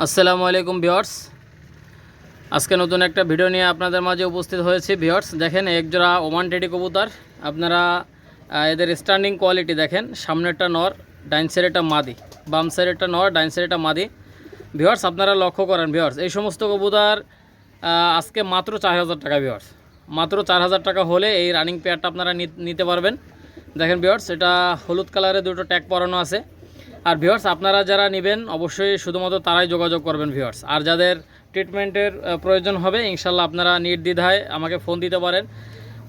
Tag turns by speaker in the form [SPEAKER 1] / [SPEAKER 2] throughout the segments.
[SPEAKER 1] আসসালামু আলাইকুম ভিওর্স আজকে নতুন একটা ভিডিও নিয়ে আপনাদের মাঝে উপস্থিত হয়েছি ভিওর্স দেখেন একজোড়া ওমান টেডি কবুতর। আপনারা এদের স্ট্যান্ডিং কোয়ালিটি দেখেন। সামনেরটা নর ডাইন সাইডেরটা মাদি। বাম সাইডেরটা নর ডাইন সাইডেরটা মাদি। ভিওর্স আপনারা লক্ষ্য করেন ভিওর্স এই সমস্ত কবুতর আজকে মাত্র চার হাজার টাকা ভিওর্স মাত্র চার হাজার টাকা হলে এই রানিং পেয়ারটা আপনারা নিতে পারবেন। দেখেন ভিওর্স এটা হলুদ কালারের দুটো ট্যাগ পরানো আছে। আর ভিওর্স আপনারা যারা নেবেন, অবশ্যই শুধুমাত্র তারাই যোগাযোগ করবেন ভিওর্স আর যাদের ট্রিটমেন্টের প্রয়োজন হবে, ইনশাল্লাহ আপনারা নির্দ্বিধায় আমাকে ফোন দিতে পারেন।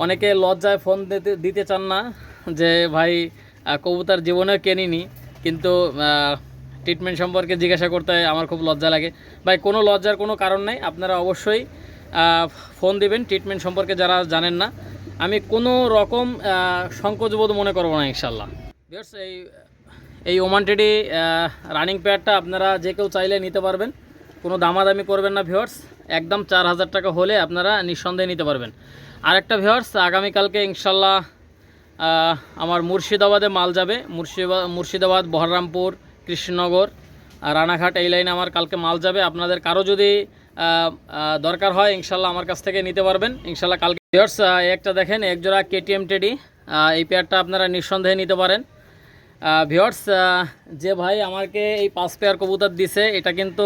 [SPEAKER 1] অনেকে লজ্জায় ফোন দিতে দিতে চান না যে, ভাই কবুতার জীবনেও কেনিনি। কিন্তু ট্রিটমেন্ট সম্পর্কে জিজ্ঞাসা করতে আমার খুব লজ্জা লাগে। ভাই, কোনো লজ্জার কোনো কারণ নেই। আপনারা অবশ্যই ফোন দিবেন। ট্রিটমেন্ট সম্পর্কে যারা জানেন না, আমি কোনো রকম সংকোচবোধ মনে করব না, ইনশাল্লাহ। ভিউয়ার্স এই এই ওমান টেডি রানিং প্যাডটা আপনারা যে কেউ চাইলে নিতে পারবেন। কোনো দামাদামি করবেন না ভিওর্স একদম চার হাজার টাকা হলে আপনারা নিঃসন্দেহে নিতে পারবেন। আরেকটা ভিওর্স আগামীকালকে ইনশাল্লাহ আমার মুর্শিদাবাদে মাল যাবে। মুর্শিদাবাদ মুর্শিদাবাদ বহররামপুর কৃষ্ণনগর রানাঘাট, এই লাইনে আমার কালকে মাল যাবে। আপনাদের কারও যদি দরকার হয়, ইনশাল্লাহ আমার কাছ থেকে নিতে পারবেন। ইনশাল্লাহ কালকে ভিওর্স একটা দেখেন, একজোড়া কেটিএম টেডি এই পেয়ারটা আপনারা নিঃসন্দেহে নিতে পারেন। ভিওর্স যে ভাই আমাকে এই পাঁচ পেয়ার কবুতর দিছে, এটা কিন্তু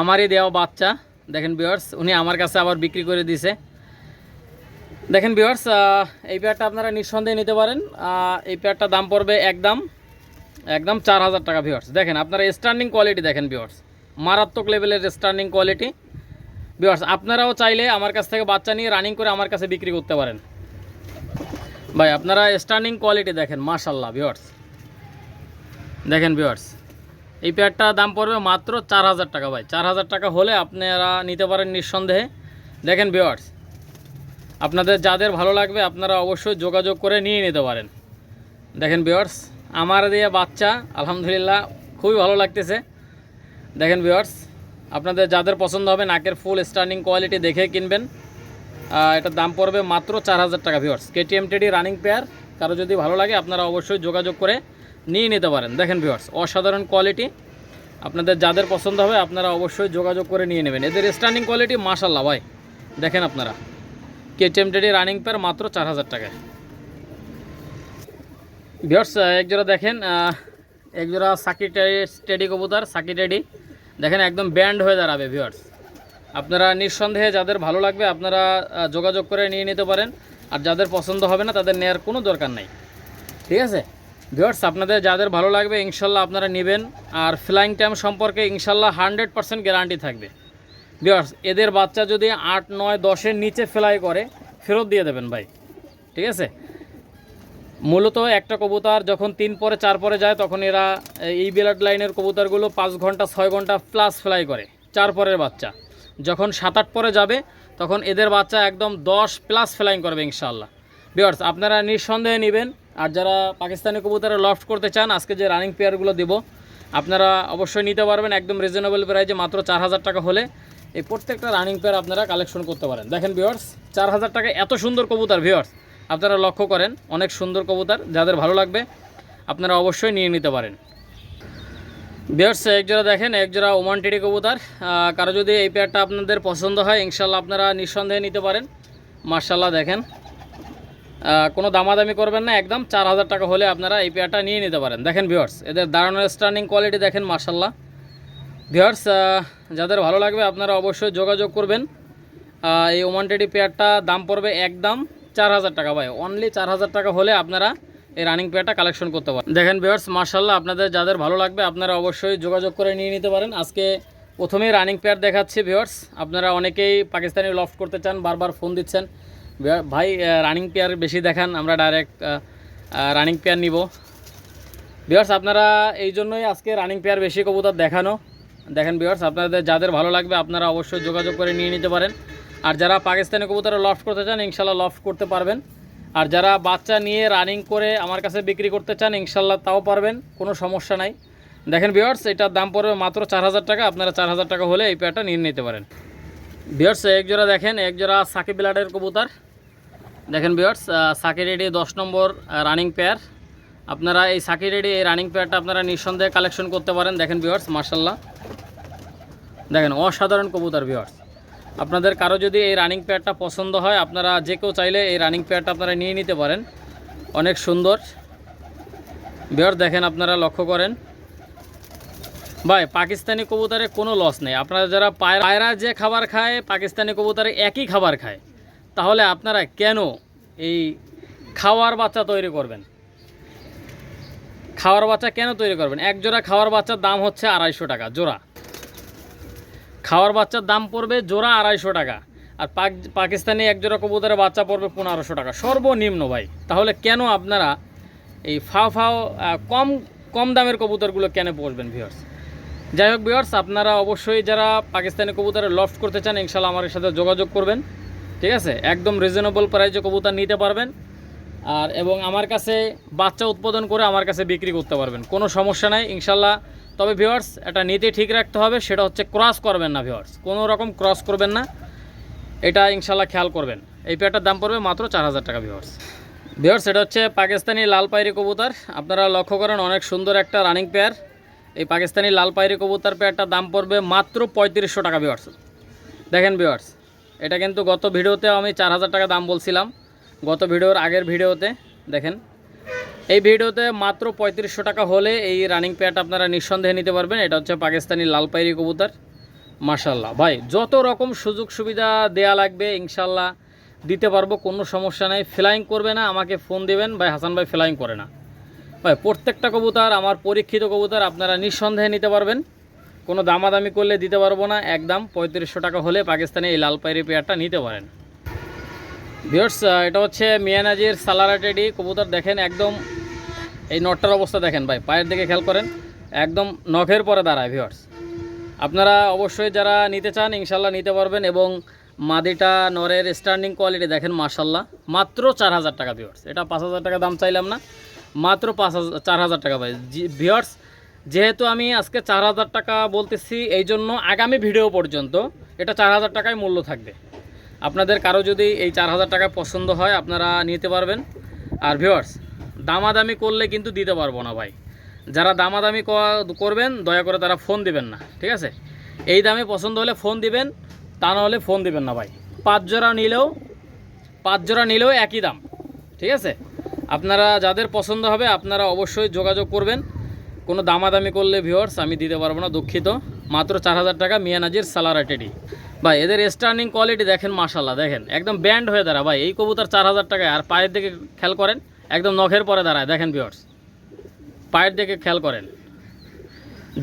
[SPEAKER 1] আমারই দেওয়া বাচ্চা। দেখেন ভিওর্স উনি আমার কাছে আবার বিক্রি করে দিছে। দেখেন ভিওর্স এই পেয়ারটা আপনারা নিঃসন্দেহে নিতে পারেন। এই পেয়ারটা দাম পড়বে একদম একদম চার হাজার টাকা ভিওর্স দেখেন, আপনারা স্ট্যান্ডিং কোয়ালিটি দেখেন ভিওর্স মারাত্মক লেভেলের স্ট্যান্ডিং কোয়ালিটি ভিওর্স আপনারাও চাইলে আমার কাছ থেকে বাচ্চা নিয়ে রানিং করে আমার কাছে বিক্রি করতে পারেন। ভাই, আপনারা স্ট্যান্ডিং কোয়ালিটি দেখেন মাশাল্লাহ ভিওর্স দেখেন ভিওয়ার্স এই পেয়ারটা দাম পড়বে মাত্র চার হাজার টাকা ভাই। চার হাজার টাকা হলে আপনারা নিতে পারেন নিঃসন্দেহে। দেখেন ভিওয়ার্স আপনাদের যাদের ভালো লাগবে আপনারা অবশ্যই যোগাযোগ করে নিয়ে নিতে পারেন। দেখেন ভিওয়ার্স আমার দিয়ে বাচ্চা, আলহামদুলিল্লাহ, খুবই ভালো লাগতেছে। দেখেন ভিওয়ার্স আপনাদের যাদের পছন্দ হবে নাকের ফুল স্টার্নিং কোয়ালিটি দেখে কিনবেন। এটার দাম পড়বে মাত্র চার হাজার টাকা viewers KTM teddy running pair কারও যদি ভালো লাগে আপনারা অবশ্যই যোগাযোগ করে নিয়ে নিতে পারেন। দেখেন ভিওয়ার্স অসাধারণ কোয়ালিটি আপনাদের যাদের পছন্দ হবে, আপনারা অবশ্যই যোগাযোগ করে নিয়ে নেবেন। এদের স্ট্যান্ডিং কোয়ালিটি মাশাল্লাহ ভাই। দেখেন আপনারা। কেটিএম টেডি রানিং পেয়ার মাত্র চার হাজার টাকায়। ভিওর্স একজোড়া দেখেন একজোড়া সাকি টেডি কবুতর সাকি টেডি দেখেন, একদম ব্যান্ড হয়ে দাঁড়াবে ভিওর্স আপনারা নিঃসন্দেহে যাদের ভালো লাগবে, আপনারা যোগাযোগ করে নিয়ে নিতে পারেন। আর যাদের পছন্দ হবে না, তাদের নেওয়ার কোনো দরকার নাই। ঠিক আছে? ভিওর্স আপনাদের যাদের ভালো লাগবে, ইনশাল্লাহ আপনারা নেবেন। আর ফ্লাইং টাইম সম্পর্কে ইনশাল্লাহ হান্ড্রেড পার্সেন্ট গ্যারান্টি থাকবে। ভিওর্স এদের বাচ্চা যদি আট, নয়, দশের নিচে ফ্লাই করে, ফেরত দিয়ে দেবেন ভাই। ঠিক আছে? মূলত একটা কবুতর যখন তিন পরে, চার পরে যায়, তখন এরা এই ব্লাড লাইনের কবুতরগুলো পাঁচ ঘণ্টা, ছয় ঘণ্টা প্লাস ফ্লাই করে, চার পরের বাচ্চা। যখন সাত, আট পরে যাবে, তখন এদের বাচ্চা একদম দশ প্লাস ফ্লাইং করবে ইনশাল্লাহ। বিয়ার্স আপনারা নিঃসন্দেহে নেবেন। আর যারা পাকিস্তানি কবুতরে লফট করতে চান, আজকে যে রানিং পেয়ারগুলো দেব, আপনারা অবশ্যই নিতে পারবেন একদম রিজনেবল প্রাইজে মাত্র চার হাজার টাকা হলে এই প্রত্যেকটা রানিং পেয়ার আপনারা কালেকশন করতে পারেন। দেখেন ভিওয়ার্স চার হাজার টাকা এত সুন্দর কবুতর ভিওয়ার্স আপনারা লক্ষ্য করেন, অনেক সুন্দর কবুতর, যাদের ভালো লাগবে, আপনারা অবশ্যই নিয়ে নিতে পারেন। বিয়ার্স একজোড়া দেখেন একজোড়া ওমান টেডি কবুতর কারও যদি এই পেয়ারটা আপনাদের পছন্দ হয় ইনশাল্লাহ আপনারা নিঃসন্দেহে নিতে পারেন। মার্শাল্লাহ দেখেন। কোনো দামাদামি করবেন না, একদম চার হাজার টাকা হলে আপনারা এই পেয়ারটা নিয়ে নিতে পারেন। দেখেন ভিওর্স এদের দাঁড়ানোর স্ট্যান্ডিং কোয়ালিটি দেখেন মার্শাল্লাহ ভিওর্স যাদের ভালো লাগবে আপনারা অবশ্যই যোগাযোগ করবেন। এই ওমান টেডি পেয়ারটা দাম পড়বে একদম চার হাজার টাকা ভাই। অনলি চার হাজার টাকা হলে আপনারা এই রানিং পেয়ারটা কালেকশন করতে পারেন। দেখেন ভিওর্স মার্শাল্লাহ আপনাদের যাদের ভালো লাগবে আপনারা অবশ্যই যোগাযোগ করে নিয়ে নিতে পারেন। আজকে প্রথমেই রানিং পেয়ার দেখাচ্ছি ভিওর্স আপনারা অনেকেই পাকিস্তানি লফট করতে চান, বারবার ফোন দিচ্ছেন। ভাই রানিং পেয়ার বেশি দেখান, আমরা ডাইরেক্ট রানিং পেয়ার নিব। ভিওর্স আপনারা এই জন্যই আজকে রানিং পেয়ার বেশি কবুতর দেখানো। দেখেন ভিওর্স আপনাদের যাদের ভালো লাগবে, আপনারা অবশ্যই যোগাযোগ করে নিয়ে নিতে পারেন। আর যারা পাকিস্তানি কবুতরে লফট করতে চান ইনশাল্লাহ লফট করতে পারবেন। আর যারা বাচ্চা নিয়ে রানিং করে আমার কাছে বিক্রি করতে চান ইনশাল্লাহ তাও পারবেন, কোনো সমস্যা নাই। দেখেন ভিওর্স এটার দাম পড়বে মাত্র চার হাজার টাকা, আপনারা চার হাজার টাকা হলে এই পেয়ারটা নিয়ে নিতে পারেন। ভিওর্স এক জোড়া দেখেন একজোড়া সাকিব বিলাডের কবুতর। দেখেন ভিওর্স সাকি রেডি দশ নম্বর রানিং পেয়ার আপনারা এই সাকি রেডি এই রানিং পেয়ারটা আপনারা নিঃসন্দেহে কালেকশন করতে পারেন। দেখেন ভিওর্স মার্শাল্লাহ দেখেন, অসাধারণ কবুতর ভিওয়ার্স আপনাদের কারও যদি এই রানিং পেয়ারটা পছন্দ হয়, আপনারা যে কেউ চাইলে এই রানিং পেয়ারটা আপনারা নিয়ে নিতে পারেন। অনেক সুন্দর। বিয়ার দেখেন আপনারা লক্ষ্য করেন। ভাই, পাকিস্তানি কবুতরে কোনো লস নেই। আপনারা যারা পায়রা যে খাবার খায়, পাকিস্তানি কবুতরে একই খাবার খায়। তাহলে আপনারা কেন এই খাওয়ার বাচ্চা তৈরি করবেন? খাওয়ার বাচ্চা কেন তৈরি করবেন? এক জোড়া খাওয়ার বাচ্চার দাম হচ্ছে আড়াইশো টাকা, জোড়া। খাওয়ার বাচ্চার দাম পড়বে জোড়া আড়াইশো টাকা, আর পাক, পাকিস্তানি এক জোড়া কবুতরের বাচ্চা পড়বে পনেরোশো টাকা। সর্বনিম্ন ভাই, তাহলে কেন আপনারা এই ফাও ফাও কম কম দামের কবুতরগুলো কেন পড়বেন ভিওর্স যাই হোক ভিওর্স আপনারা অবশ্যই যারা পাকিস্তানি কবুতরে লফট করতে চান ইনশাল্লাহ আমার সাথে যোগাযোগ করবেন। ঠিক আছে? একদম রিজনেবল প্রাইসে কবুতর নিতে পারবেন। আর এবং আমার কাছে বাচ্চা উৎপাদন করে আমার কাছে বিক্রি করতে পারবেন। কোনো সমস্যা নাই, ইনশাল্লাহ। তবে ভিওয়ার্স এটা নীতি ঠিক রাখতে হবে, সেটা হচ্ছে ক্রস করবেন না ভিওয়ার্স কোনো রকম ক্রস করবেন না। এটা ইনশাল্লাহ খেয়াল করবেন। এই পেয়ারটার দাম পড়বে মাত্র চার হাজার টাকা ভিওয়ার্স ভিওয়ার্স এটা হচ্ছে পাকিস্তানি লাল পায়রি কবুতর। আপনারা লক্ষ্য করেন, অনেক সুন্দর একটা রানিং পেয়ার এই পাকিস্তানি লাল পায়রি কবুতর পেয়ারটার দাম পড়বে মাত্র পঁয়ত্রিশশো টাকা ভিওয়ার্স দেখেন ভিওয়ার্স এটা কিন্তু গত ভিডিওতে আমি চার হাজার টাকা দাম বলছিলাম। গত ভিডিওর আগের ভিডিওতে, দেখেন। এই ভিডিওতে মাত্র পঁয়ত্রিশশো টাকা হলে এই রানিং প্যাড আপনারা নিঃসন্দেহে নিতে পারবেন। এটা হচ্ছে পাকিস্তানি লাল পায়রি কবুতর। মার্শাল্লাহ ভাই, যত রকম সুযোগ সুবিধা দেয়া লাগবে ইনশাল্লাহ দিতে পারব, কোনো সমস্যা নেই। ফ্লাইং করবে না, আমাকে ফোন দেবেন। ভাই, হাসান ভাই ফ্লাইং করে না। ভাই, প্রত্যেকটা কবুতর, আমার পরীক্ষিত কবুতর আপনারা নিঃসন্দেহে নিতে পারবেন। কোনো দামাদামি করলে দিতে পারব না। একদম পঁয়ত্রিশশো টাকা হলে পাকিস্তানে এই লাল পায়রি পেয়ারটা নিতে পারেন। ভিওর্স এটা হচ্ছে মিয়ানাজির সালারা টেডি কবুতর দেখেন একদম এই নটটার অবস্থা দেখেন ভাই, পায়ের দিকে খেয়াল করেন, একদম নখের পরে দাঁড়ায় ভিওর্স আপনারা অবশ্যই যারা নিতে চান ইনশাল্লাহ নিতে পারবেন এবং মাদিটা নরের স্ট্যান্ডিং কোয়ালিটি দেখেন মাশাল্লাহ মাত্র চার হাজার টাকা ভিওর্স এটা পাঁচ হাজার টাকা দাম চাইলাম না, মাত্র পাঁচ হাজার, চার হাজার টাকা ভাই। ভিওর্স যেহেতু আমি আজকে চার হাজার টাকা বলতেছি, এই জন্য আগামী ভিডিও পর্যন্ত এটা চার হাজার টাকায় মূল্য থাকবে। আপনাদের কারও যদি এই চার হাজার টাকা পছন্দ হয়, আপনারা নিতে পারবেন। আর ভিওয়ার্স দামাদামি করলে কিন্তু দিতে পারব না ভাই। যারা দামাদামি করবেন, দয়া করে তারা ফোন দিবেন না, ঠিক আছে? এই দামে পছন্দ হলে ফোন দিবেন, তা না হলে ফোন দিবেন না ভাই। পাঁচ জোড়া নিলেও, পাঁচ জোড়া নিলেও একই দাম, ঠিক আছে? আপনারা যাদের পছন্দ হবে, আপনারা অবশ্যই যোগাযোগ করবেন। কোনো দামাদামি করলে ভিওর্স আমি দিতে পারব না, দুঃখিত। মাত্র চার হাজার টাকা মিয়ানাজির সালারা টেডি ভাই, এদের স্টার্নিং কোয়ালিটি দেখেন মাশাল্লাহ দেখেন। একদম ব্যান্ড হয়ে দাঁড়া ভাই। এই কবুতর চার হাজার টাকায়, আর পায়ের দিকে খেয়াল করেন, একদম নখের পরে দাঁড়ায়, দেখেন ভিওর্স পায়ের দিকে খেয়াল করেন।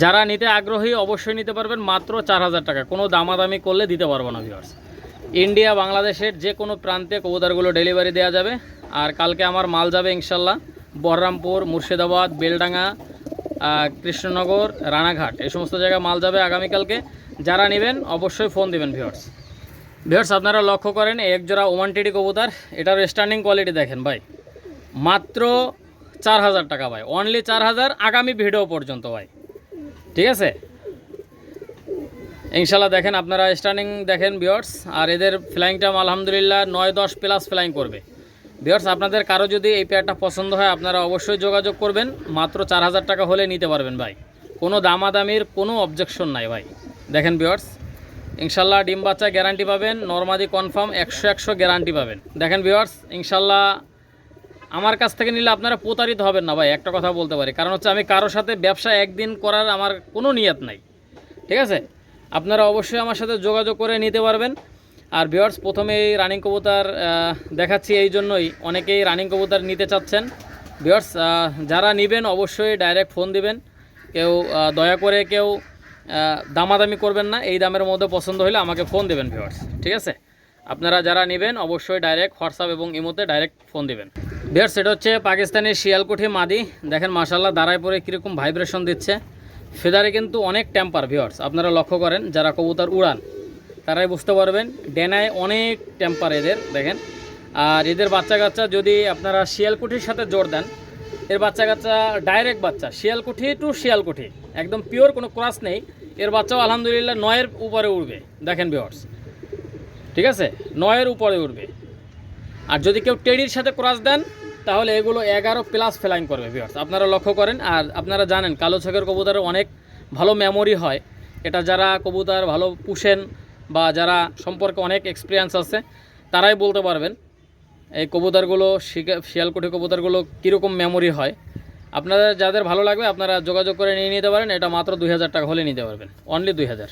[SPEAKER 1] যারা নিতে আগ্রহী, অবশ্যই নিতে পারবেন, মাত্র চার হাজার টাকা। কোনো দামাদামি করলে দিতে পারব না ভিওর্স ইন্ডিয়া, বাংলাদেশের যে কোনো প্রান্তে কবুতরগুলো ডেলিভারি দেওয়া যাবে। আর কালকে আমার মাল যাবে ইনশাল্লাহ বহরমপুর, মুর্শিদাবাদ, বেলডাঙ্গা কৃষ্ণনগর, রানাঘাট, এই সমস্ত জায়গায় মাল যাবে আগামীকালকে। যারা নেবেন, অবশ্যই ফোন দিবেন ভিওর্স ভিওর্স আপনারা লক্ষ্য করেন একজোড়া ওমান টেডি কবুতর, এটার স্ট্যান্ডিং কোয়ালিটি দেখেন ভাই। মাত্র চার হাজার টাকা ভাই। অনলি চার হাজার, আগামী ভিডিও পর্যন্ত ভাই। ঠিক আছে? ইনশাল্লাহ দেখেন, আপনারা স্টার্নিং দেখেন বিয়ার্স আর এদের ফ্লাইংটা আলহামদুলিল্লাহ, নয় দশ প্লাস ফ্লাইং করবে। বিয়ার্স আপনাদের কারও যদি এই পেয়ারটা পছন্দ হয়, আপনারা অবশ্যই যোগাযোগ করবেন। মাত্র চার হাজার টাকা হলে নিতে পারবেন ভাই। কোনো দামাদামির কোনো অবজেকশন নাই ভাই। দেখেন বিয়ার্স ইনশাল্লাহ ডিম বাচ্চা গ্যারান্টি পাবেন, নর্মাদি কনফার্ম একশো একশো গ্যারান্টি পাবেন। দেখেন বিয়ার্স ইনশাল্লাহ আমার কাছ থেকে নিলে আপনারা প্রতারিত হবেন না ভাই, একটা কথা বলতে পারি। কারণ হচ্ছে আমি কারোর সাথে ব্যবসা একদিন করার আমার কোনো নিয়ত নাই। ঠিক আছে? আপনারা অবশ্যই আমার সাথে যোগাযোগ করে নিতে পারবেন। আর ভিওয়ার্স প্রথমে এই রানিং কবুতর দেখাচ্ছি এই জন্যই। অনেকেই রানিং কবুতর নিতে চাচ্ছেন। ভিওয়ার্স যারা নেবেন অবশ্যই ডাইরেক্ট ফোন দিবেন। কেউ দয়া করে কেউ দামাদামি করবেন না। এই দামের মধ্যে পছন্দ হলে আমাকে ফোন দেবেন ভিওয়ার্স ঠিক আছে? আপনারা যারা নেবেন অবশ্যই ডাইরেক্ট হোয়াটসঅ্যাপ এবং ইমোতে ডাইরেক্ট ফোন দিবেন। ভিওয়ার্স এটা হচ্ছে পাকিস্তানের শিয়ালকুঠি মাদি। দেখেন মাসাল্লাহ দাঁড়ায় পরে কীরকম ভাইব্রেশন দিচ্ছে। ফেদারে কিন্তু অনেক টেম্পার ভিওয়ার্স আপনারা লক্ষ্য করেন, যারা কবুতর উড়ান। তারাই বুঝতে পারবেন। ডেনায় অনেক টেম্পার এদের, দেখেন। আর এদের বাচ্চা কাচ্চা যদি আপনারা শিয়ালকুঠির সাথে জোর দেন, এর বাচ্চা কাচ্চা ডাইরেক্ট বাচ্চা, শিয়ালকুঠি টু শিয়ালকুঠি। একদম পিওর কোনো ক্রাস নেই। এর বাচ্চাও আলহামদুলিল্লাহ নয়ের উপরে উঠবে দেখেন ভিওয়ার্স ঠিক আছে? নয়ের উপরে উঠবে আর যদি কেউ টেডির সাথে ক্রস দেন, তাহলে এগুলো এগারো প্লাস ফ্লাইং করবে ভিওর্স আপনারা লক্ষ্য করেন, আর আপনারা জানেন, কালো ছকের কবুতরের অনেক ভালো মেমোরি হয়। এটা যারা কবুতর ভালো পুষেন বা যারা সম্পর্কে অনেক এক্সপিরিয়েন্স আছে, তারাই বলতে পারবেন, এই কবুতরগুলো শিয়ালকুঠি কবুতরগুলো কীরকম মেমোরি হয়। আপনাদের যাদের ভালো লাগবে, আপনারা যোগাযোগ করে নিয়ে নিতে পারেন, এটা মাত্র দুই হাজার টাকা হলে নিতে পারবেন অনলি দুই হাজার।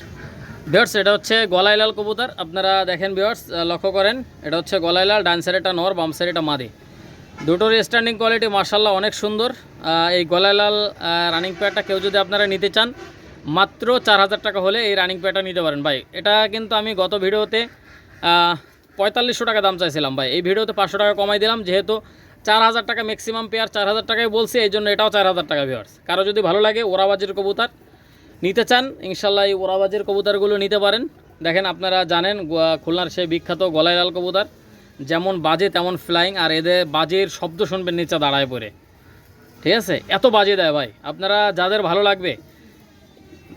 [SPEAKER 1] বিয়ার্স এটা হচ্ছে গলাইলাল কবুতর, আপনারা দেখেন বিয়ার্স লক্ষ্য করেন, এটা হচ্ছে গলাইলাল, ডান এটা নর, বাম এটা মাদি। দুটোর স্ট্যান্ডিং কোয়ালিটি মার্শাল্লাহ অনেক সুন্দর। এই গলাইলাল রানিং প্যাডটা কেউ যদি আপনারা নিতে চান মাত্র চার হাজার টাকা হলে এই রানিং প্যাডটা নিতে পারেন ভাই। এটা কিন্তু আমি গত ভিডিওতে পঁয়তাল্লিশশো টাকা দাম চাইছিলাম ভাই। এই ভিডিওতে পাঁচশো টাকা কমাই দিলাম, যেহেতু চার হাজার টাকা ম্যাক্সিমাম পেয়ার চার হাজার টাকায় বলছি, এই জন্য এটাও চার হাজার টাকা ভিওয়ার্স কারও যদি ভালো লাগে ওরাবাজির কবুতার নিতে চান, ইনশাল্লাহ এই ওরাবাজির কবুতারগুলো নিতে পারেন। দেখেন আপনারা জানেন খুলনার সেই বিখ্যাত গলাইলাল কবুতার, যেমন বাজে তেমন ফ্লাইং আর এদের বাজের শব্দ শুনবেন নিচে দাঁড়ায় পড়ে। ঠিক আছে? এত বাজে দেয় ভাই। আপনারা যাদের ভালো লাগবে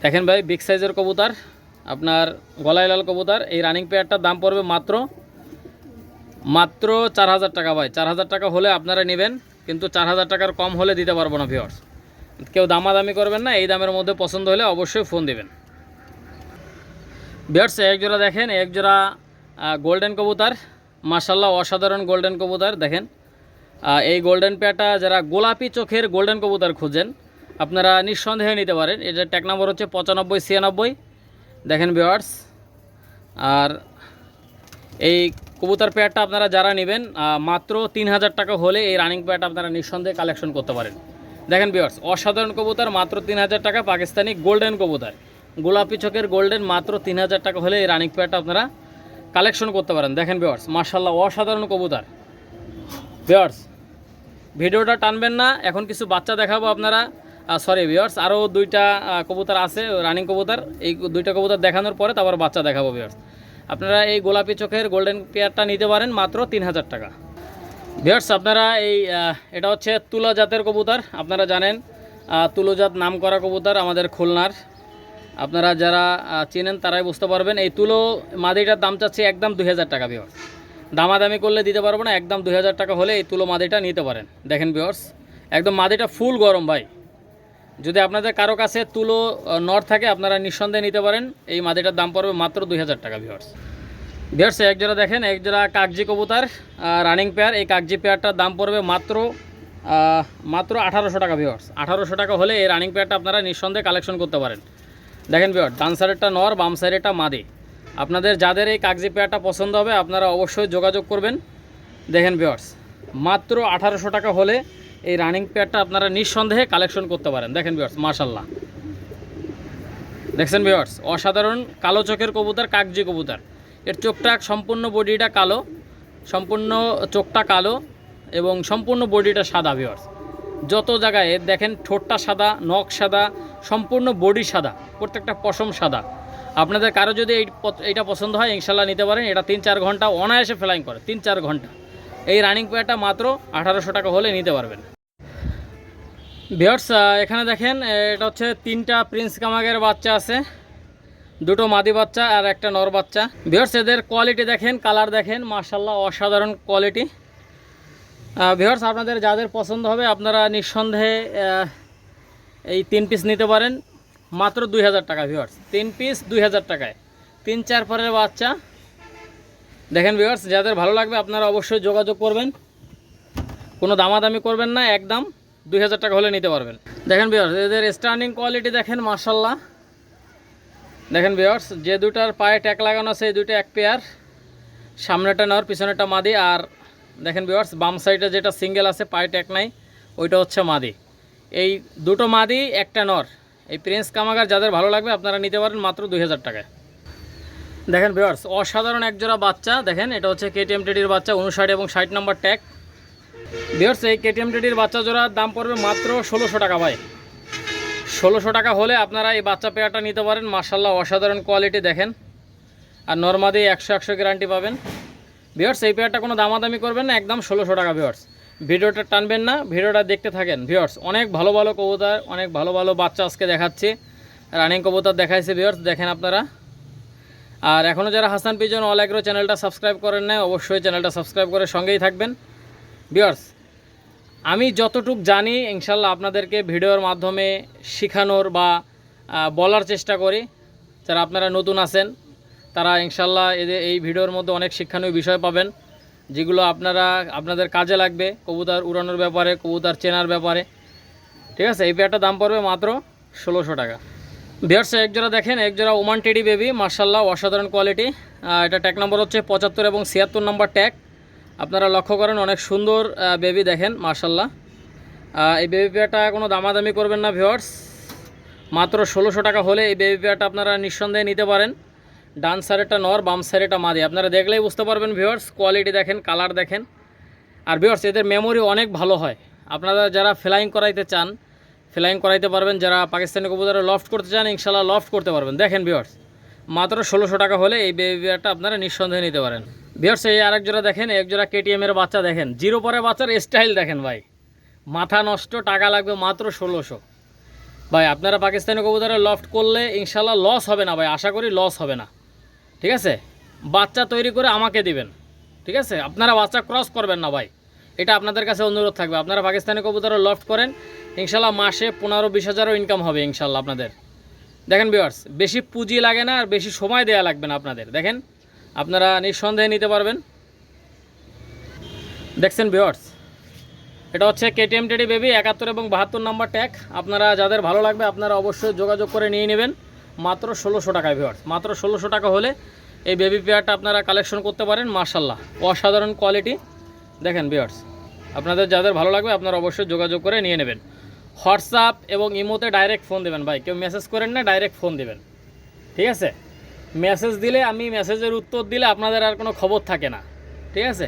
[SPEAKER 1] দেখেন ভাই বিগ সাইজের কবুতর। আপনার গলাইলাল কবুতর। এই রানিং পেয়ারটার দাম পড়বে মাত্র মাত্র চার হাজার টাকা ভাই। চার হাজার টাকা হলে আপনারা নেবেন, কিন্তু চার হাজার টাকার কম হলে দিতে পারব না ভিওর্স কেউ দামাদামি করবেন না, এই দামের মধ্যে পছন্দ হলে অবশ্যই ফোন দেবেন। ভিওর্স এক জোড়া দেখেন, এক জোড়া গোল্ডেন কবুতর। মাসাল্লাহ অসাধারণ গোল্ডেন কবুতর, দেখেন। এই গোল্ডেন পেয়ারটা যারা গোলাপি চোখের গোল্ডেন কবুতর খুঁজেন আপনারা নিঃসন্দেহে নিতে পারেন। এটা ট্যাক নাম্বার হচ্ছে পঁচানব্বই, ছিয়ানব্বই। দেখেন ভিওয়ার্স আর এই কবুতর পেয়ারটা আপনারা যারা নেবেন মাত্র তিন হাজার টাকা হলে এই রানিং পেয়ারটা আপনারা নিঃসন্দেহে কালেকশন করতে পারেন। দেখেন ভিওয়ার্স অসাধারণ কবুতর, মাত্র তিন হাজার টাকা, পাকিস্তানি গোল্ডেন কবুতর। গোলাপি চোখের গোল্ডেন মাত্র তিন হাজার টাকা হলে এই রানিং পেয়ারটা আপনারা কালেকশন করতে পারেন। দেখেন ভিওয়ার্স মার্শাল্লাহ অসাধারণ কবুতর। ভিওয়ার্স ভিডিওটা টানবেন না, এখন কিছু বাচ্চা দেখাবো আপনারা। সরি ভিওয়ার্স আরও দুইটা কবুতর আছে রানিং কবুতর। এই দুইটা কবুতর দেখানোর পরে তারপর বাচ্চা দেখাবো ভিওয়ার্স আপনারা এই গোলাপি চোখের গোল্ডেন পেয়ারটা নিতে পারেন মাত্র তিন হাজার টাকা। ভিওয়ার্স আপনারা এই এটা হচ্ছে তুলা জাতের কবুতর। আপনারা জানেন তুলোজাত নাম করা কবুতর আমাদের খুলনার। আপনারা যারা চেনেন তারাই বুঝতে পারবেন, এই তুলো মাদিটার দাম চাচ্ছে একদম দুই হাজার টাকা ভিওয়ার্স দামাদামি করলে দিতে পারব না, একদম দুই হাজার টাকা হলে এই তুলো মাদিটা নিতে পারেন। দেখেন ভিওয়ার্স একদম মাদিটা ফুল গরম, ভাই। যদি আপনাদের কারও কাছে তুলো নর থাকে, আপনারা নিঃসন্দেহে নিতে পারেন। এই মাদিটার দাম পড়বে মাত্র দুই হাজার টাকা ভিওয়ার্স ভিওয়ার্স এক জোড়া দেখেন, এক জোড়া কাগজি কবুতার রানিং পেয়ার এই কাগজি পেয়ারটার দাম পড়বে মাত্র মাত্র আঠারোশো টাকা ভিওয়ার্স আঠারোশো টাকা হলে এই রানিং পেয়ারটা আপনারা নিঃসন্দেহে কালেকশন করতে পারেন। দেখেন ভিওয়ার ডান সাইডেরটা নর, বাম সাইডেরটা মাদি। আপনাদের যাদের এই কাগজি পেয়ারটা পছন্দ হবে, আপনারা অবশ্যই যোগাযোগ করবেন। দেখেন ভিওয়ার্স মাত্র আঠারোশো টাকা হলে এই রানিং পেয়ারটা আপনারা নিঃসন্দেহে কালেকশন করতে পারেন। দেখেন ভিওয়ার্স মার্শাল্লাহ দেখছেন ভিওয়ার্স অসাধারণ কালো চোখের কবুতর কাগজি কবুতর। এর চোখটা সম্পূর্ণ বডিটা কালো, সম্পূর্ণ চোখটা কালো এবং সম্পূর্ণ বডিটা সাদা ভিওয়ার্স যত জায়গায় দেখেন ঠোঁটটা সাদা, নখ সাদা, সম্পূর্ণ বডি সাদা, প্রত্যেকটা পশম সাদা। আপনাদের কারও যদি এই এইটা পছন্দ হয় ইনশাল্লাহ নিতে পারেন। এটা তিন চার ঘণ্টা অনায়াসে ফ্লাইং করে, তিন চার ঘণ্টা। এই রানিং পেয়ারটা মাত্র আঠারোশো টাকা হলে নিতে পারবেন। ভিওর্স এখানে দেখেন এটা হচ্ছে তিনটা প্রিন্স কামাগের বাচ্চা আছে। দুটো মাদি বাচ্চা আর একটা নর বাচ্চা। ভিওর্স এদের কোয়ালিটি দেখেন কালার দেখেন মার্শাল্লাহ অসাধারণ কোয়ালিটি ভিওর্স আপনাদের যাদের পছন্দ হবে, আপনারা নিঃসন্দেহে এই তিন পিস নিতে পারেন। মাত্র দুই হাজার টাকা ভিওর্স তিন পিস দুই হাজার টাকায়। তিন চার পরের বাচ্চা। দেখেন ভিওর্স যাদের ভালো লাগবে, আপনারা অবশ্যই যোগাযোগ করবেন। কোনো দামাদামি করবেন না, একদম। দুই হাজার টাকা হলে নিতে পারবেন। দেখেন ভিওর্স এদের স্ট্যান্ডিং কোয়ালিটি দেখেন মার্শাল্লাহ দেখেন ভিওর্স যে দুটার পায়ে ট্যাক লাগানো আছে, এই দুটো এক পেয়ার সামনেটা নেওয়ার পিছনেটা মাদি। আর দেখেন ভিওর্স বাম সাইডে যেটা সিঙ্গেল আছে, পায়ে ট্যাক নাই, ওইটা হচ্ছে মাদি। এই দুটো মাদি, একটা নর এই প্রিন্স কামাগার যাদের ভালো লাগবে, আপনারা নিতে পারেন মাত্র দুই হাজার টাকায়। দেখেন ভিওর্স অসাধারণ একজোড়া বাচ্চা। দেখেন, এটা হচ্ছে কেটিএম টেডির বাচ্চা, উনষাট এবং ষাট নম্বর ট্যাগ ভিওর্স এই কেটিএম টেডির বাচ্চা জোড়ার দাম পড়বে মাত্র ষোলোশো টাকা ভাই। ষোলোশো টাকা হলে আপনারা এই বাচ্চা পেয়ারটা নিতে পারেন। মার্শাল্লাহ অসাধারণ কোয়ালিটি দেখেন। আর নর্মাদি একশো একশো গ্যারান্টি পাবেন। ভিওর্স এই পেয়ারটা কোনো দামাদামি করবেন না, একদম ষোলোশো টাকা ভিওর্স ভিডিওটা টানবেন না, ভিডিওটা দেখতে থাকেন। ভিওর্স অনেক ভালো ভালো কবুতার, অনেক ভালো ভালো বাচ্চা আজকে দেখাচ্ছি। রানিং কবুতার দেখাইছে ভিওর্স দেখেন আপনারা। আর এখনও যারা হাসান পিজন অল অ্যাগ্রো চ্যানেলটা সাবস্ক্রাইব করেন না অবশ্যই চ্যানেলটা সাবস্ক্রাইব করে সঙ্গেই থাকবেন। ভিওর্স আমি যতটুক জানি, ইনশাল্লাহ আপনাদেরকে ভিডিওর মাধ্যমে শেখানোর বা বলার চেষ্টা করি। যারা আপনারা নতুন আছেন, তারা ইনশাল্লাহ এদের এই ভিডিওর মধ্যে অনেক শিক্ষণীয় বিষয় পাবেন, যেগুলো আপনারা, আপনাদের কাজে লাগবে, কবুতর উড়ানোর ব্যাপারে, কবুতর চেনার ব্যাপারে। ঠিক আছে? এই পেয়ারটার দাম পড়বে মাত্র ষোলোশো টাকা। বিয়ার্স এক জোড়া দেখেন, এক জোড়া ওমান টেডি বেবি মার্শাল্লাহ অসাধারণ কোয়ালিটি এটা ট্যাগ নম্বর হচ্ছে পঁচাত্তর এবং ছিয়াত্তর নম্বর ট্যাগ আপনারা লক্ষ্য করেন অনেক সুন্দর বেবি দেখেন মার্শাল্লাহ এই বেবি পেয়ারটা কোনো দামাদামি করবেন না ভিওয়ার্স মাত্র ষোলোশো টাকা হলে এই বেবি পেয়ারটা আপনারা নিঃসন্দেহে নিতে পারেন। ডান সাইডেটা নর, বাম সাইডেটা মাদি। আপনারা দেখলেই বুঝতে পারবেন ভিওয়ার্স কোয়ালিটি দেখেন কালার দেখেন। আর ভিওয়ার্স এদের মেমোরি অনেক ভালো হয়। আপনারা যারা ফ্লাইং করাইতে চান ফ্লাইং করাইতে পারবেন। যারা পাকিস্তানি কবুতরে লফট করতে চান ইনশাল্লাহ লফট করতে পারবেন। দেখেন ভিওয়ার্স মাত্র ষোলোশো টাকা হলে এই বেবি বিয়ারটা আপনারা নিঃসন্দেহে নিতে পারেন। ভিওয়ার্স এই আরেক জোড়া দেখেন, এক জোড়া কেটিএমের বাচ্চা দেখেন। জিরো পরে বাচ্চার স্টাইল দেখেন ভাই। মাথা নষ্ট, টাকা লাগবে মাত্র ষোলোশো। ভাই, আপনারা পাকিস্তানি কবুতরে লফট করলে ইনশাল্লাহ লস হবে না ভাই, আশা করি লস হবে না। ঠিক আছে? বাচ্চা তৈরি করে আমাকে দিবেন। ঠিক আছে? আপনারা বাচ্চা ক্রস করবেন না ভাই। এটা আপনাদের কাছে অনুরোধ থাকবে। আপনারা পাকিস্তানি কবুতরে লফট করেন, ইনশাল্লাহ মাসে পনেরো বিশ হাজারও ইনকাম হবে ইনশাল্লাহ আপনাদের। দেখেন বিওয়ার্স বেশি পুঁজি লাগে না আর বেশি সময় দেওয়া লাগবে না আপনাদের। দেখেন? আপনারা নিঃসন্দেহে নিতে পারবেন। দেখছেন বিওয়ার্স এটা হচ্ছে কেটিএম টেডি বেবি একাত্তর এবং বাহাত্তর নাম্বার ট্যাগ আপনারা যাদের ভালো লাগবে, আপনারা অবশ্যই যোগাযোগ করে নিয়ে নেবেন। মাত্র ষোলোশো টাকায় ভিওয়ার্স মাত্র ষোলোশো টাকা হলে এই বেবি পেয়ারটা আপনারা কালেকশন করতে পারেন মার্শাল্লাহ অসাধারণ কোয়ালিটি দেখেন বিয়ার্স আপনাদের যাদের ভালো লাগবে, আপনারা অবশ্যই যোগাযোগ করে নিয়ে নেবেন। হোয়াটসঅ্যাপ এবং ইমোতে ডাইরেক্ট ফোন দেবেন ভাই, কেউ মেসেজ করেন না ডাইরেক্ট ফোন দেবেন। ঠিক আছে? মেসেজ দিলে, আমি মেসেজের উত্তর দিলে আপনাদের আর কোনো খবর থাকে না। ঠিক আছে?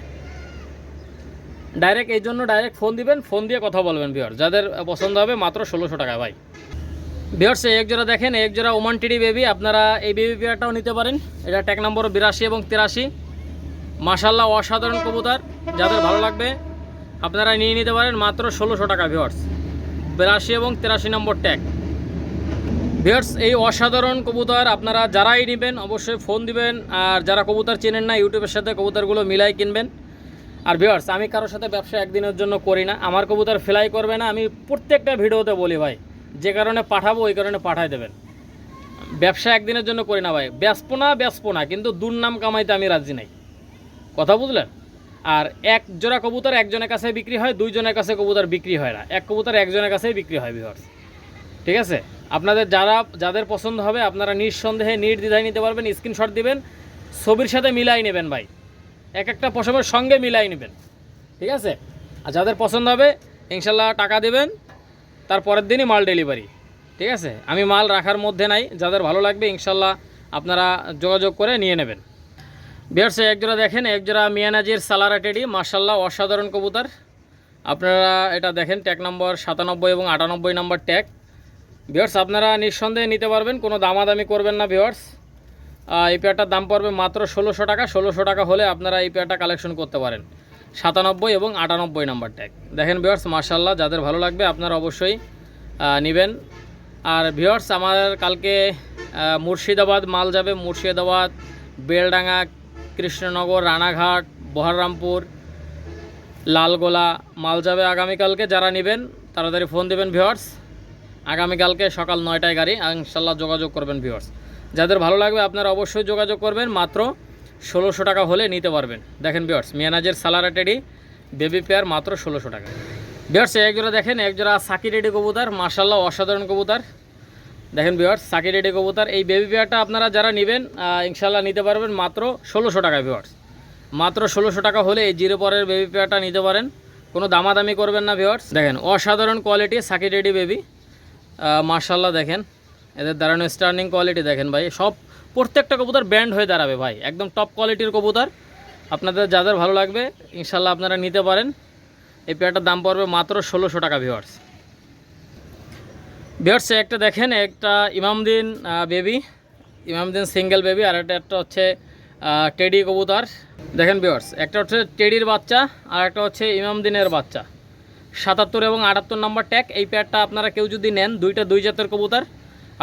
[SPEAKER 1] ডাইরেক্ট এই জন্য ডাইরেক্ট ফোন দিবেন ফোন দিয়ে কথা বলবেন বিয়ার যাদের পছন্দ হবে মাত্র ষোলোশো টাকা, ভাই। বিয়ার্স এক জোড়া দেখেন এক জোড়া ওমান টিডি বেবি আপনারা এই বেবি পেয়ারটাও নিতে পারেন। এটা ট্যাগ নম্বর বিরাশি এবং তিরাশি। মাসাল্লাহ অসাধারণ কবুতর। যাদের ভালো লাগবে, আপনারা নিয়ে নিতে পারেন মাত্র ষোলোশো টাকা ভিওয়ার্স বিরাশি এবং তিরাশি নম্বর ট্যাগ ভিওয়ার্স এই অসাধারণ কবুতর আপনারা যারাই নেবেন, অবশ্যই ফোন দিবেন। আর যারা কবুতর চেনেন না, ইউটিউবের সাথে কবুতরগুলো মিলাই কিনবেন। আর ভিওয়ার্স আমি কারোর সাথে ব্যবসা একদিনের জন্য করি না। আমার কবুতর ফ্লাই করবে না, আমি প্রত্যেকটা ভিডিওতে বলি ভাই। যে কারণে পাঠাবো, ওই কারণে পাঠাই দেবেন। ব্যবসা একদিনের জন্য করি না ভাই। ব্যস্ত না ব্যস্ত না, কিন্তু দুর্নাম কামাইতে আমি রাজি নাই। কথা বুঝলেন? আর এক জোড়া কবুতর একজনের কাছে বিক্রি হয়, দুইজনের কাছে কবুতর বিক্রি হয় না। এক কবুতর একজনের কাছেই বিক্রি হয় বিহার ঠিক আছে? আপনাদের যারা, যাদের পছন্দ হবে, আপনারা নিঃসন্দেহে নিট নির্দ্বিধায় নিতে পারবেন স্ক্রিনশট দিবেন, ছবির সাথে মিলাই নেবেন ভাই। এক একটা পশমের সঙ্গে মিলাই নেবেন। ঠিক আছে? আর যাদের পছন্দ হবে, ইনশাল্লাহ টাকা দেবেন, তার পরের দিনই মাল ডেলিভারি ঠিক আছে? আমি মাল রাখার মধ্যে নাই, যাদের ভালো লাগবে, ইনশাল্লাহ আপনারা যোগাযোগ করে নিয়ে নেবেন। বিহারসে একজোড়া দেখেন একজোড়া মিয়ানাজির সালারা টেডি মার্শাল্লাহ অসাধারণ কবুতর। আপনারা এটা দেখেন ট্যাগ নম্বর সাতানব্বই এবং আটানব্বই নম্বর ট্যাগ ভিওর্স আপনারা নিঃসন্দেহে নিতে পারবেন, কোনো দামাদামি করবেন না ভিওর্স এই পেয়ারটার দাম পড়বে মাত্র ষোলোশো টাকা ষোলোশো টাকা হলে আপনারা এই পেয়ারটা কালেকশন করতে পারেন। সাতানব্বই এবং আটানব্বই নাম্বার ট্যাগ দেখেন ভিওর্স মার্শাল্লাহ যাদের ভালো লাগবে আপনারা অবশ্যই নেবেন। আর ভিওর্স আমার কালকে মুর্শিদাবাদ মাল যাবে। মুর্শিদাবাদ, বেলডাঙ্গা, কৃষ্ণনগর, রানাঘাট বহররামপুর লালগোলা মাল যাবে আগামীকালকে। যারা নেবেন, তাড়াতাড়ি ফোন দেবেন ভিওর্স আগামীকালকে সকাল নয়টায় গাড়ি ইনশাল্লাহ যোগাযোগ করবেন ভিওর্স যাদের ভালো লাগবে আপনারা অবশ্যই যোগাযোগ করবেন, মাত্র ষোলোশো টাকা হলে নিতে পারবেন। দেখেন বিয়ার্স মিয়ানাজের সালারা টেডি বেবি পেয়ার মাত্র ষোলোশো টাকা। বিয়ার্স এক জোড়া দেখেন এক জোড়া সাকি রেডি কবুতার মার্শাল্লাহ অসাধারণ কবুতার। দেখেন বিয়ার্স সাকি রেডি কবুতার। এই বেবি পেয়ারটা আপনারা যারা নেবেন ইনশাল্লাহ নিতে পারবেন, মাত্র ষোলোশো টাকা ভিওয়ার্স মাত্র ষোলোশো টাকা হলে এই জিরো পরের বেবি পেয়ারটা নিতে পারেন। কোনো দামাদামি করবেন না ভিওয়ার্স দেখেন, অসাধারণ কোয়ালিটি সাকি রেডি বেবি মার্শাল্লাহ দেখেন। এদের দাঁড়ানো স্টার্নিং কোয়ালিটি দেখেন ভাই। সব প্রত্যেকটা কবুতর ব্যান্ড হয়ে দাঁড়াবে ভাই। একদম টপ কোয়ালিটির কবুতর। আপনাদের যাদের ভালো লাগবে ইনশাল্লাহ আপনারা নিতে পারেন। এই পেয়ারটার দাম পড়বে মাত্র ষোলোশো টাকা ভিওয়ার্স ভিওয়ার্সে একটা দেখেন, একটা Imamdin baby Imamdin single baby আর একটা একটা হচ্ছে টেডি কবুতর। দেখেন ভিওয়ার্স একটা হচ্ছে টেডির বাচ্চা, আর একটা হচ্ছে ইমামদিনের বাচ্চা। সাতাত্তর এবং আটাত্তর নম্বর ট্যাগ। এই পেয়ারটা আপনারা কেউ যদি নেন, দুইটা দুই জাতের কবুতর,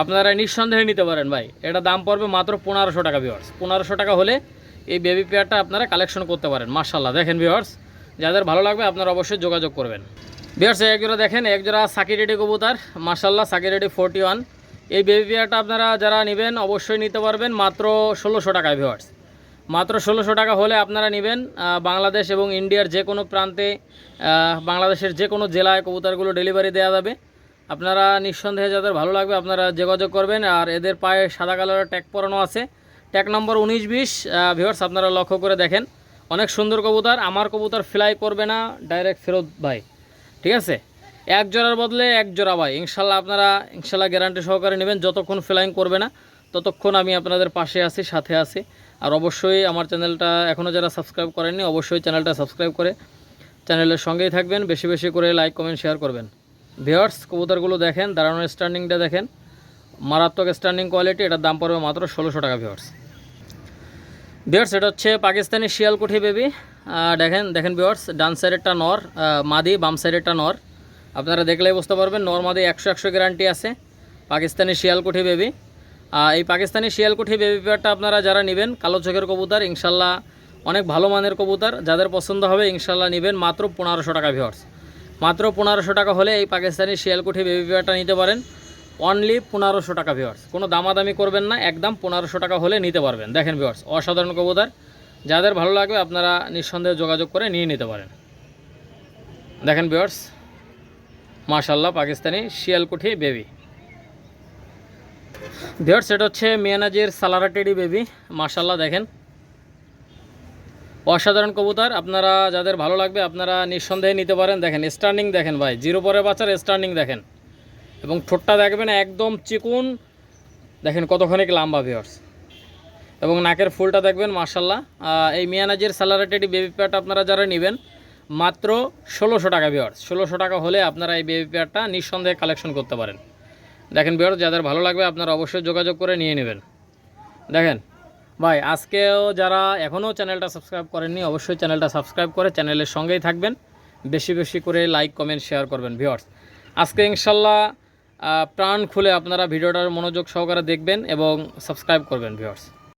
[SPEAKER 1] আপনারা নিঃসন্দেহে নিতে পারেন ভাই। এটা দাম পড়বে মাত্র পনেরোশো টাকা ভিওয়ার্স পনেরোশো টাকা হলে এই বেবি পেয়ারটা আপনারা কালেকশন করতে পারেন মার্শাল্লাহ দেখেন ভিওয়ার্স যাদের ভালো লাগবে আপনারা অবশ্যই যোগাযোগ করবেন। ভিওয়ার্স এক জোড়া দেখেন, এক জোড়া সাকি রেডি কবুতার মার্শাল্লাহ সাকি রেডি ফোরটি ওয়ান এই বেবি পেয়ারটা আপনারা যারা নেবেন, অবশ্যই নিতে পারবেন মাত্র ষোলোশো টাকায় ভিওয়ার্স মাত্র ষোলোশো টাকা হলে আপনারা নেবেন বাংলাদেশ এবং ইন্ডিয়ার যে কোনো প্রান্তে বাংলাদেশের যে কোনো জেলায় কবুতরগুলো ডেলিভারি দেওয়া যাবে। আপনারা নিঃসন্দেহে যাদের ভালো লাগবে আপনারা যোগাযোগ করবেন, আর এদের পায়ে সাদা কালারের ট্যাগ পরানো আছে। ট্যাগ নম্বর উনিশ বিশ ভিওয়ার্স আপনারা লক্ষ্য করে দেখেন। অনেক সুন্দর কবুতর, আমার কবুতর ফ্লাই করবে না ডাইরেক্ট ফেরত ভাই। ঠিক আছে? এক জোড়ার বদলে এক জোড়া ভাই। ইনশাল্লাহ আপনারা, ইনশাল্লাহ গ্যারান্টি সহকারে নেবেন, যতক্ষণ ফ্লাইং করবে না, ততক্ষণ আমি আপনাদের পাশে আছি, সাথে আছি। অবশ্যই আমার চ্যানেলটা এখনও যারা সাবস্ক্রাইব করেননি, অবশ্যই চ্যানেলটা সাবস্ক্রাইব করে চ্যানেলের সঙ্গেই থাকবেন, বেশি বেশি করে লাইক, কমেন্ট, শেয়ার করবেন। ভিওয়ার্স কবুতরগুলো দেখেন দাঁড়ানোর স্ট্যান্ডিংটা দেখেন। মারাত্মক স্ট্যান্ডিং কোয়ালিটি এটার দাম পড়বে মাত্র ষোলোশো টাকা ভিওয়ার্স ভিওয়ার্স এটা হচ্ছে পাকিস্তানি শিয়ালকুঠি বেবি দেখেন দেখেন ভিওয়ার্স ডান সাইডেরটা নর মাদি, বাম সাইডেরটা নর। আপনারা দেখলেই বুঝতে পারবেন, নর, মাদি একশো একশো গ্যারান্টি আছে, পাকিস্তানি শিয়ালকুঠি বেবি এই পাকিস্তানি শিয়ালকুঠি বেবি পেয়ারটা আপনারা যারা নেবেন, কালো চোখের কবুতর, ইনশাল্লাহ অনেক ভালো মানের কবুতর, যাদের পছন্দ হবে, ইনশাল্লাহ নেবেন মাত্র পনেরোশো টাকা ভিওয়ার্স মাত্র পনেরোশো টাকা হলে এই পাকিস্তানি শিয়ালকুঠি বেবি পেয়ারটা নিতে পারেন। অনলি পনেরোশো টাকা ভিওয়ার্স কোনো দামাদামি করবেন না, একদম পনেরোশো টাকা হলে নিতে পারবেন। দেখেন ভিওয়ার্স অসাধারণ কবুতর। যাদের ভালো লাগবে, আপনারা নিঃসন্দেহে যোগাযোগ করে নিয়ে নিতে পারেন। দেখেন ভিওয়ার্স মাশাল্লাহ পাকিস্তানি শিয়ালকুঠি বেবি ভিওয়ার্স এটা হচ্ছে মিয়ানাজির সালারাটেডি বেবি। মাশাল্লাহ দেখেন। অসাধারণ কবুতর। আপনারা যাদের ভালো লাগবে, আপনারা নিঃসন্দেহে নিতে পারেন। দেখেন স্টার্নিং দেখেন ভাই। জিরো পরে বাচ্চার স্টার্নিং দেখেন। এবং ঠোঁটটা দেখবেন একদম চিকুন। দেখেন কতখানি লম্বা ভিওর্স এবং নাকের ফুলটা দেখবেন মার্শাল্লাহ এই মিয়ানাজির স্যালারেটেডি বেবি প্যাট আপনারা যারা নেবেন, মাত্র ষোলোশো টাকা ভিওর্স ষোলোশো টাকা হলে আপনারা এই বেবি প্যাটটা নিঃসন্দেহে কালেকশন করতে পারেন। দেখেন ভিওর্স যাদের ভালো লাগবে আপনারা অবশ্যই যোগাযোগ করে নিয়ে নেবেন। দেখেন, ভাই, আজকেও যারা এখনও চ্যানেলটা সাবস্ক্রাইব করেননি, অবশ্যই চ্যানেলটা সাবস্ক্রাইব করে চ্যানেলের সঙ্গেই থাকবেন। বেশি বেশি করে লাইক, কমেন্ট, শেয়ার করবেন ভিওর্স আজকে ইনশাল্লাহ প্রাণ খুলে আপনারা ভিডিওটার মনোযোগ সহকারে দেখবেন এবং সাবস্ক্রাইব করবেন ভিওর্স